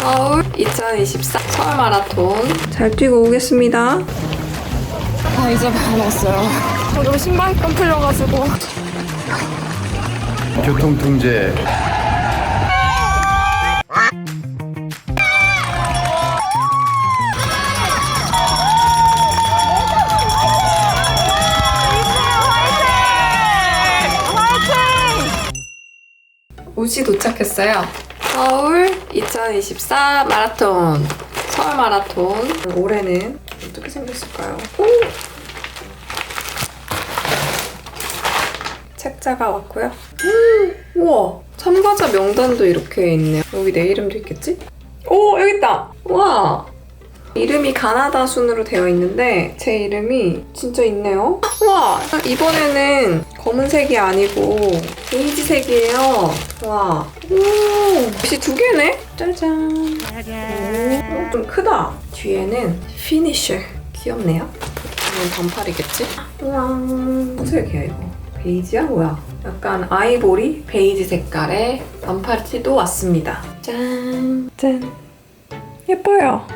서울 2024 서울 마라톤 잘 뛰고 오겠습니다. 아 이제 반 왔어요. 저도 신발끈 풀려가지고 교통통제 우시 도착했어요. 서울 2024 마라톤 서울 마라톤 올해는 어떻게 생겼을까요? 오! 책자가 왔고요. 음, 우와 참가자 명단도 이렇게 있네요. 여기 내 이름도 있겠지? 오 여기 있다. 와 이름이 가나다 순으로 되어 있는데 제 이름이 진짜 있네요. 와 이번에는 검은색이 아니고 베이지색이에요. 와, 오, 역시 두 개네. 짜잔. 오, 좀 크다. 뒤에는 피니셔. 귀엽네요. 이건 반팔이겠지? 우와, 무슨 색이야 이거? 베이지야 뭐야? 약간 아이보리 베이지 색깔의 반팔 티도 왔습니다. 짠, 짠. 예뻐요.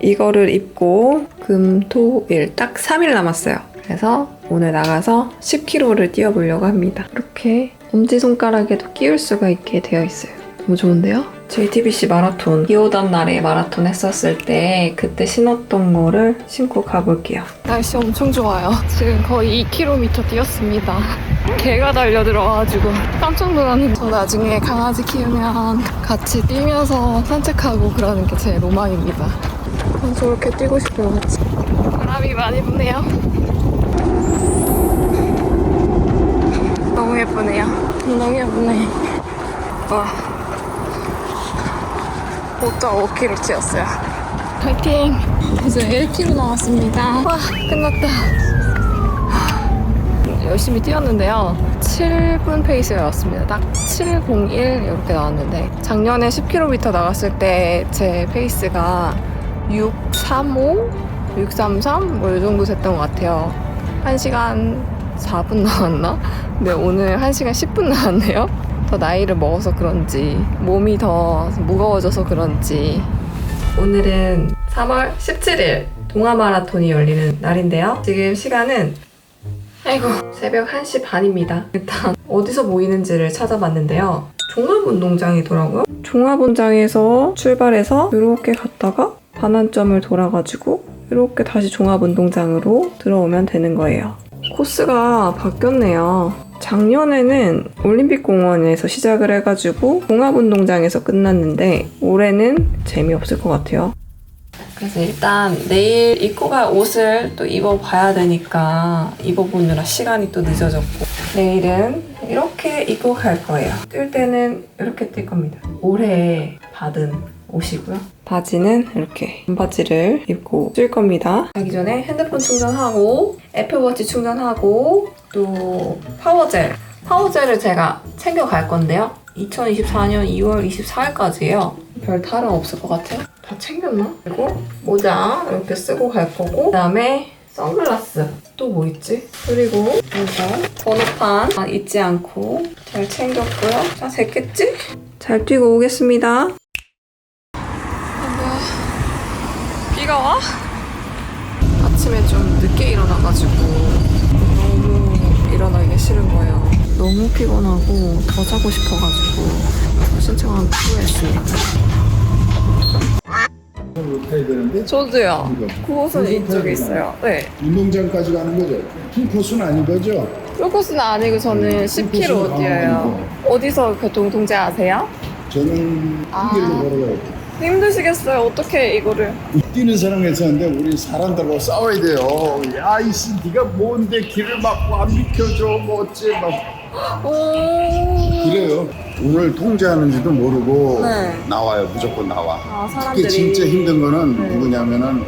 이거를 입고 금, 토, 일 딱 3일 남았어요. 그래서 오늘 나가서 10km를 뛰어보려고 합니다. 이렇게 엄지손가락에도 끼울 수가 있게 되어 있어요. 너무 좋은데요? JTBC 마라톤 비 오던 날에 마라톤 했었을 때 그때 신었던 거를 신고 가볼게요. 날씨 엄청 좋아요. 지금 거의 2km 뛰었습니다. 개가 달려들어가지고 깜짝 놀랐는데 저 나중에 강아지 키우면 같이 뛰면서 산책하고 그러는 게 제 로망입니다. 전 저렇게 뛰고 싶어요. 바람이 많이 부네요. 너무 예쁘네요. 너무 예쁘네. 와. 5.5km 뛰었어요. 파이팅! 이제 1km 남았습니다. 와, 끝났다. 열심히 뛰었는데요. 7분 페이스였습니다. 딱 701 이렇게 나왔는데 작년에 10km 나갔을 때 제 페이스가 635, 633 뭐 이 정도 됐던 것 같아요. 1시간 4분 나왔나? 근데 오늘 1시간 10분 나왔네요. 더 나이를 먹어서 그런지 몸이 더 무거워져서 그런지 오늘은 3월 17일 동아 마라톤이 열리는 날인데요. 지금 시간은 아이고 새벽 1시 반입니다. 일단 어디서 모이는지를 찾아봤는데요. 종합운동장이더라고요. 종합운동장에서 출발해서 이렇게 갔다가 반환점을 돌아가지고 이렇게 다시 종합운동장으로 들어오면 되는 거예요. 코스가 바뀌었네요. 작년에는 올림픽공원에서 시작을 해가지고 종합운동장에서 끝났는데 올해는 재미없을 것 같아요. 그래서 일단 내일 입고 갈 옷을 또 입어봐야 되니까 입어보느라 시간이 또 늦어졌고 내일은 이렇게 입고 갈 거예요. 뛸 때는 이렇게 뛸 겁니다. 올해 받은 옷이고요. 바지는 이렇게 반바지를 입고 뛸 겁니다. 가기 전에 핸드폰 충전하고 애플워치 충전하고 또 파워젤 파워젤을 제가 챙겨 갈 건데요. 2024년 2월 24일까지예요. 별 다름 없을 것 같아요. 다 챙겼나? 그리고 모자 이렇게 쓰고 갈 거고 그다음에 선글라스 또 뭐 있지? 그리고 이거 번호판 아, 잊지 않고 잘 챙겼고요. 자 됐겠지? 잘 뛰고 오겠습니다. 와? 아침에 좀 늦게 일어나가지고 너무 일어나기 싫은 거예요. 너무 피곤하고 더 자고 싶어가지고 신청한 후회했습니다. 해야 되는데 저도요. 그곳은 이쪽에 있어요. 네. 운동장까지 가는 거죠. 풀코스는 아닌 거죠. 풀코스는 아니고 저는 10km 뛰어요. 어디서 교통 통제 하세요? 저는 아. 이 길로 걸어가요. 힘드시겠어요. 어떻게 이거를? 뛰는 사람에서 하는데 우리 사람들하고 싸워야 돼요. 야 이씨 네가 뭔데 길을 막고 안 비켜줘 뭐 어째 막 오. 그래요. 오늘 통제하는지도 모르고 네. 나와요. 무조건 나와. 아, 특히 사람들이. 진짜 힘든 거는 네. 누구냐면은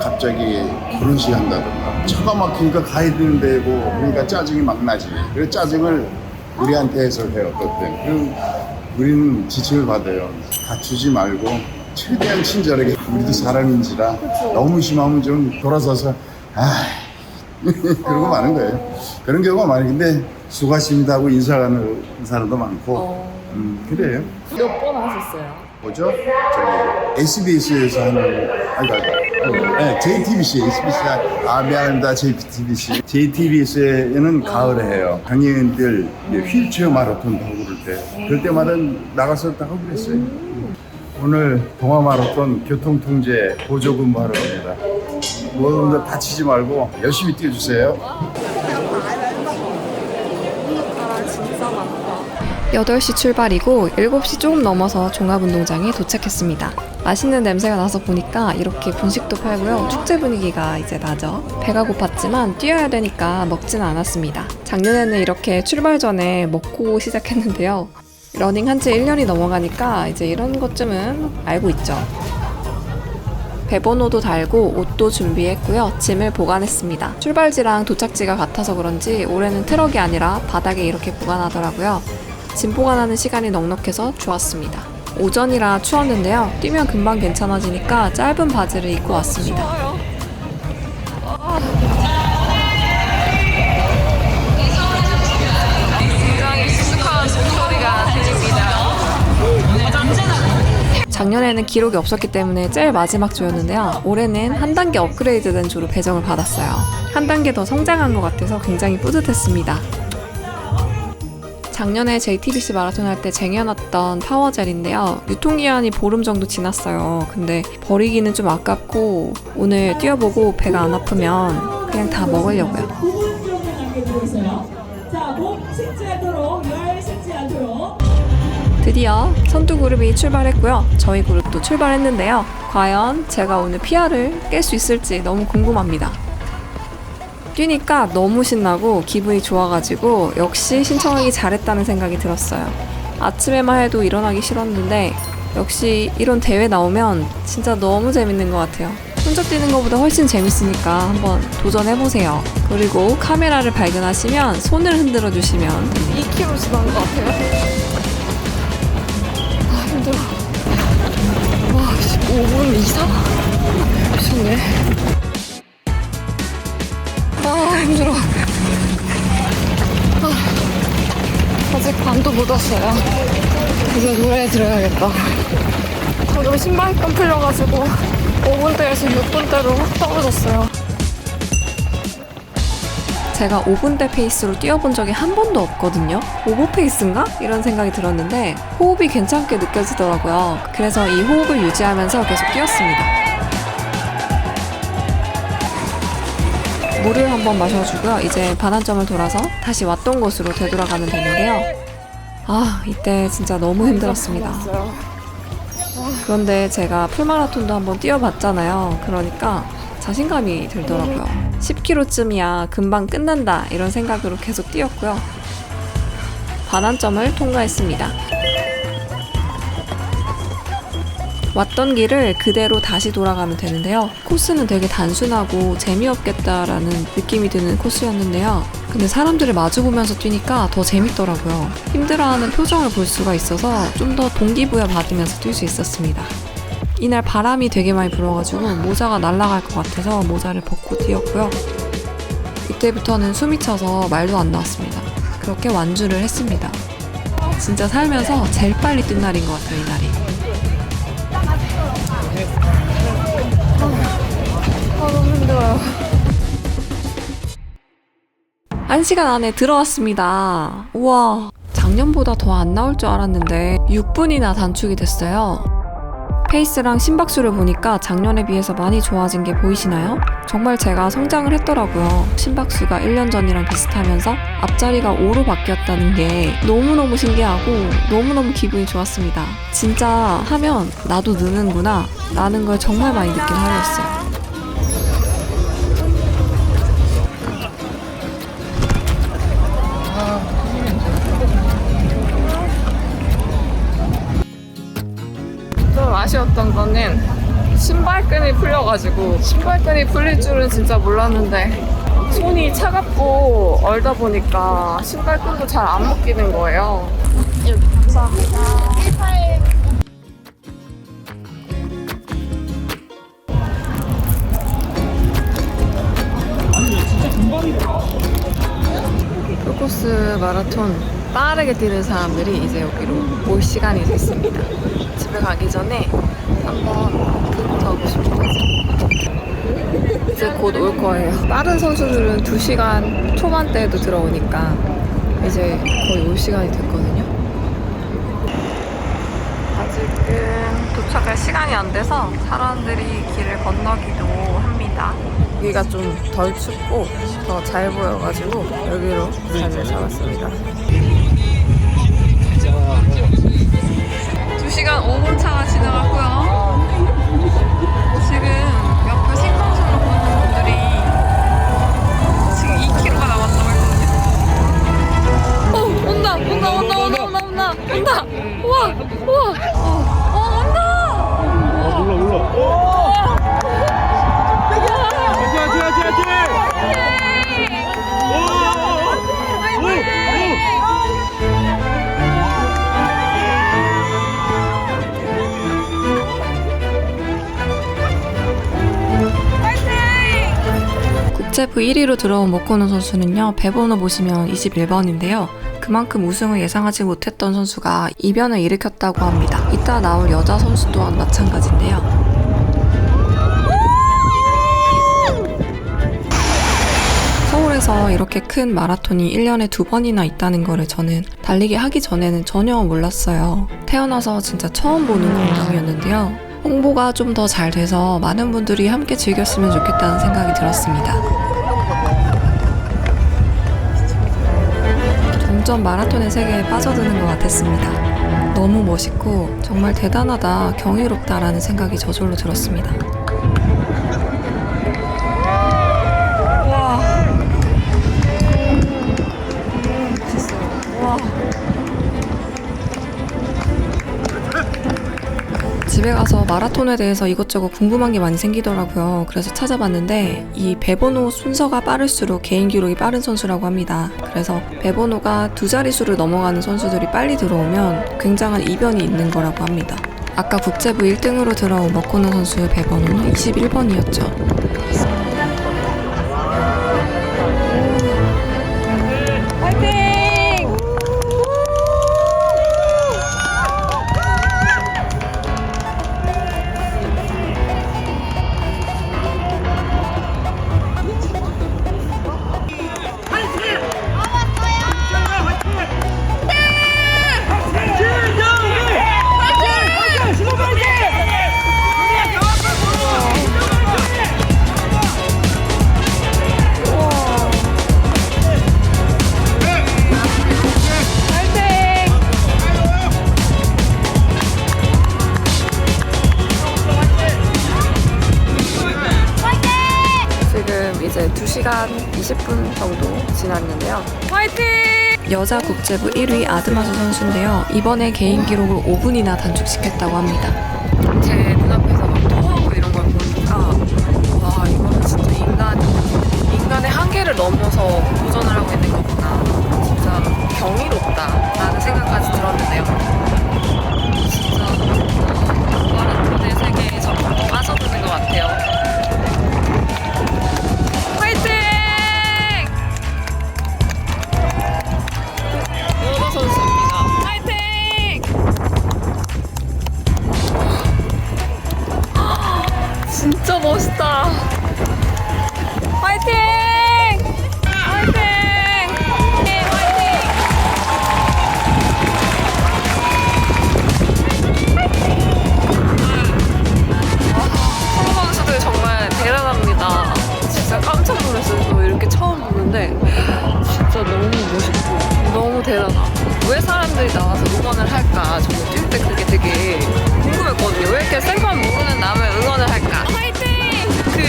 갑자기 결혼식 한다든가 차가 막히니까 가야 되는 데고 그러니까 짜증이 막 나지. 그래서 짜증을 우리한테 해소해요. 어떨 땐. 그럼 우리는 지침을 받아요. 다투지 말고 최대한 친절하게 우리도 사람인지라 너무 심하면 좀 돌아서서 아 그러고 마는 거예요. 그런 경우가 많이 근데 수고하십니다 하고 인사하는 사람도 많고 어. 음, 그래요. 몇 번 하셨어요? 뭐죠? 저기 SBS에서 하는 아니 아니 네, JTBC SBC가 아 미안합니다 JTBC JTBC에는 가을에 해요 장애인들 휠체어 마라톤도 하고 그럴 때 그럴 때마다 나가서 다 하고 그랬어요 오늘 동아 마라톤 교통 통제 보조금 하러 갑니다 모두 다치지 말고 열심히 뛰어주세요. 많다. 8시 출발이고 7시 조금 넘어서 종합운동장에 도착했습니다. 맛있는 냄새가 나서 보니까 이렇게 분식도 팔고요. 축제 분위기가 이제 나죠. 배가 고팠지만 뛰어야 되니까 먹지는 않았습니다. 작년에는 이렇게 출발 전에 먹고 시작했는데요. 러닝 한 지 1년이 넘어가니까 이제 이런 것쯤은 알고 있죠. 배번호도 달고 옷도 준비했고요. 짐을 보관했습니다. 출발지랑 도착지가 같아서 그런지 올해는 트럭이 아니라 바닥에 이렇게 보관하더라고요. 짐 보관하는 시간이 넉넉해서 좋았습니다. 오전이라 추웠는데요. 뛰면 금방 괜찮아지니까 짧은 바지를 입고 왔습니다. 작년에는 기록이 없었기 때문에 제일 마지막 조였는데요. 올해는 한 단계 업그레이드된 조로 배정을 받았어요. 한 단계 더 성장한 것 같아서 굉장히 뿌듯했습니다. 작년에 JTBC 마라톤 할 때 쟁여놨던 파워젤인데요. 유통기한이 보름 정도 지났어요. 근데 버리기는 좀 아깝고 오늘 뛰어보고 배가 안 아프면 그냥 다 먹으려고요. 9분 정도 남겨두고 있어요. 자, 목 식지 않도록, 열 식지 않도록. 드디어 선두 그룹이 출발했고요. 저희 그룹도 출발했는데요. 과연 제가 오늘 PR을 깰 수 있을지 너무 궁금합니다. 뛰니까 너무 신나고 기분이 좋아가지고 역시 신청하기 잘했다는 생각이 들었어요. 아침에만 해도 일어나기 싫었는데 역시 이런 대회 나오면 진짜 너무 재밌는 것 같아요. 혼자 뛰는 것보다 훨씬 재밌으니까 한번 도전해보세요. 그리고 카메라를 발견하시면 손을 흔들어 주시면 2km 지난 것 같아요. 아 힘들어 와 5분 이상? 미쳤네 못 왔어요 이제 노래 들어야겠다 방금 신발끈 풀려가지고 5분대에서 6분대로 확 떨어졌어요 제가 5분대 페이스로 뛰어본 적이 한 번도 없거든요. 오버 페이스인가? 이런 생각이 들었는데 호흡이 괜찮게 느껴지더라고요. 그래서 이 호흡을 유지하면서 계속 뛰었습니다. 물을 한번 마셔주고요. 이제 반환점을 돌아서 다시 왔던 곳으로 되돌아가면 되는데요. 아, 이때 진짜 너무 힘들었습니다. 그런데 제가 풀마라톤도 한번 뛰어봤잖아요. 그러니까 자신감이 들더라고요. 10km쯤이야 금방 끝난다 이런 생각으로 계속 뛰었고요. 반환점을 통과했습니다. 왔던 길을 그대로 다시 돌아가면 되는데요. 코스는 되게 단순하고 재미없겠다라는 느낌이 드는 코스였는데요. 근데 사람들을 마주보면서 뛰니까 더 재밌더라고요. 힘들어하는 표정을 볼 수가 있어서 좀 더 동기부여 받으면서 뛸 수 있었습니다. 이날 바람이 되게 많이 불어가지고 모자가 날아갈 것 같아서 모자를 벗고 뛰었고요. 이때부터는 숨이 차서 말도 안 나왔습니다. 그렇게 완주를 했습니다. 진짜 살면서 제일 빨리 뛴 날인 것 같아요, 이날이. 힘들어요. 한 시간 안에 들어왔습니다. 우와. 작년보다 더 안 나올 줄 알았는데 6분이나 단축이 됐어요. 페이스랑 심박수를 보니까 작년에 비해서 많이 좋아진 게 보이시나요? 정말 제가 성장을 했더라고요. 심박수가 1년 전이랑 비슷하면서 앞자리가 5로 바뀌었다는 게 너무너무 신기하고 너무너무 기분이 좋았습니다. 진짜 하면 나도 느는구나 라는 걸 정말 많이 느낀 하루였어요. 좀 아쉬웠던 거는 신발끈이 풀려가지고 신발끈이 풀릴 줄은 진짜 몰랐는데 손이 차갑고 얼다 보니까 신발끈도 잘 안 묶이는 거예요. 풀코스 마라톤 빠르게 뛰는 사람들이 이제 여기로 올 시간이 됐습니다. 집에 가기 전에 한번 가고 싶어서 이제 곧 올 거예요. 다른 선수들은 2시간 초반대에도 들어오니까 이제 거의 올 시간이 됐거든요. 아직은 도착할 시간이 안 돼서 사람들이 길을 건너기도 합니다. 여기가 좀 덜 춥고 더 잘 보여가지고 여기로 자리를 잡았습니다. 2시간 5분 차가 지나갔고요. 지금 옆에 생방송으로 보는 분들이 지금 2km가 남았다고 했거든요. 어, 온다, 온다, 온다, 온다, 온다, 온다, 온다. 우와, 국제부 1위로 들어온 모코노 선수는요, 배번호 보시면 21번인데요. 그만큼 우승을 예상하지 못했던 선수가 이변을 일으켰다고 합니다. 이따 나올 여자 선수 또한 마찬가지인데요. 서울에서 이렇게 큰 마라톤이 1년에 두 번이나 있다는 거를 저는 달리기 하기 전에는 전혀 몰랐어요. 태어나서 진짜 처음 보는 광경이었는데요. 홍보가 좀 더 잘 돼서 많은 분들이 함께 즐겼으면 좋겠다는 생각이 들었습니다. 점점 마라톤의 세계에 빠져드는 것 같았습니다. 너무 멋있고 정말 대단하다, 경이롭다라는 생각이 저절로 들었습니다. 집에 가서 마라톤에 대해서 이것저것 궁금한 게 많이 생기더라고요. 그래서 찾아봤는데 이 배번호 순서가 빠를수록 개인 기록이 빠른 선수라고 합니다. 그래서 배번호가 두 자릿수를 넘어가는 선수들이 빨리 들어오면 굉장한 이변이 있는 거라고 합니다. 아까 국제부 1등으로 들어온 머코노 선수의 배번호는 21번이었죠. 시간 20분 정도 지났는데요. 화이팅! 여자 국제부 1위 아드마저 선수인데요. 이번에 개인 기록을 5분이나 단축시켰다고 합니다. 할까? 저는 뛸때 그게 되게 궁금했거든요. 왜 이렇게 생판 모르는 남을 응원을 할까? 화이팅! 그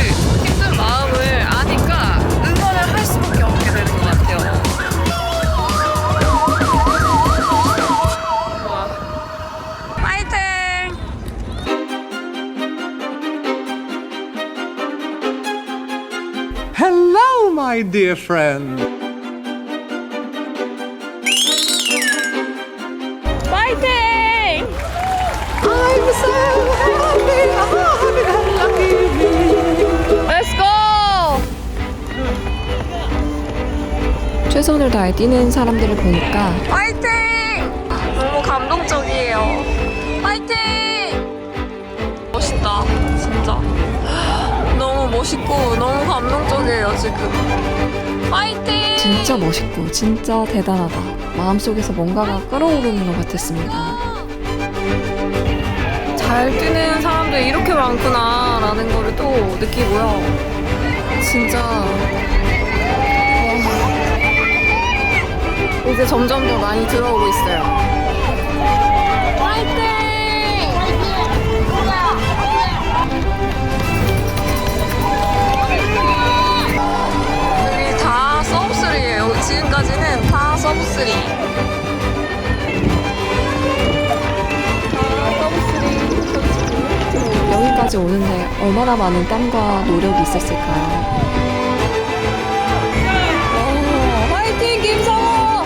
힘든 마음을 아니까 응원을 할 수밖에 없게 되는 것 같아요. 와. 화이팅! Hello, my dear friend. Let's go! 최선을 다해 뛰는 사람들을 보니까 파이팅! 너무 감동적이에요. 파이팅! 멋있다, 진짜. 너무 멋있고 너무 감동적이에요 지금. 파이팅! 진짜 멋있고 진짜 대단하다. 마음속에서 뭔가가 끓어오르는 것 같았습니다. 잘 뛰는 사람들이 이렇게 많구나 라는 거를 또 느끼고요. 진짜 와. 이제 점점 더 많이 들어오고 있어요. 파이팅! 여기 다 서브3예요. 지금까지는 다 서브3. 여기까지 오는데 얼마나 많은 땀과 노력이 있었을까요? 오, 화이팅 김성호!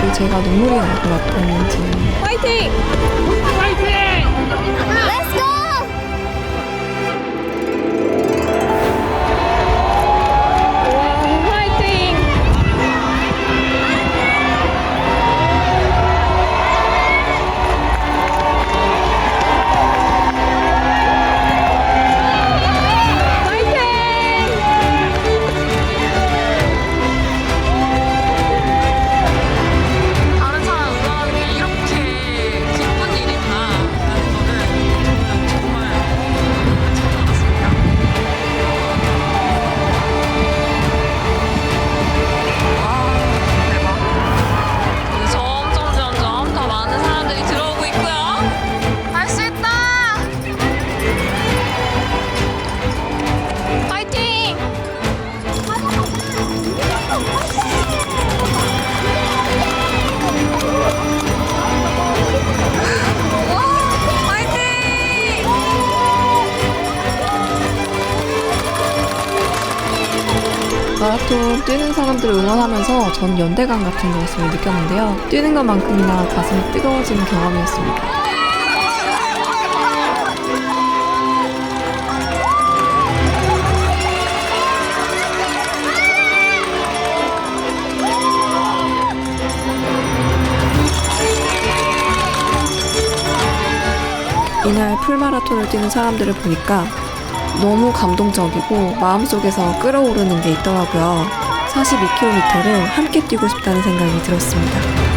그 제가 눈물이 날 것 같았는지 화이팅! 마라톤 뛰는 사람들을 응원하면서 전 연대감 같은 것을 느꼈는데요. 뛰는 것만큼이나 가슴이 뜨거워지는 경험이었습니다. 이날 풀마라톤을 뛰는 사람들을 보니까 너무 감동적이고 마음속에서 끌어오르는 게 있더라고요. 42km를 함께 뛰고 싶다는 생각이 들었습니다.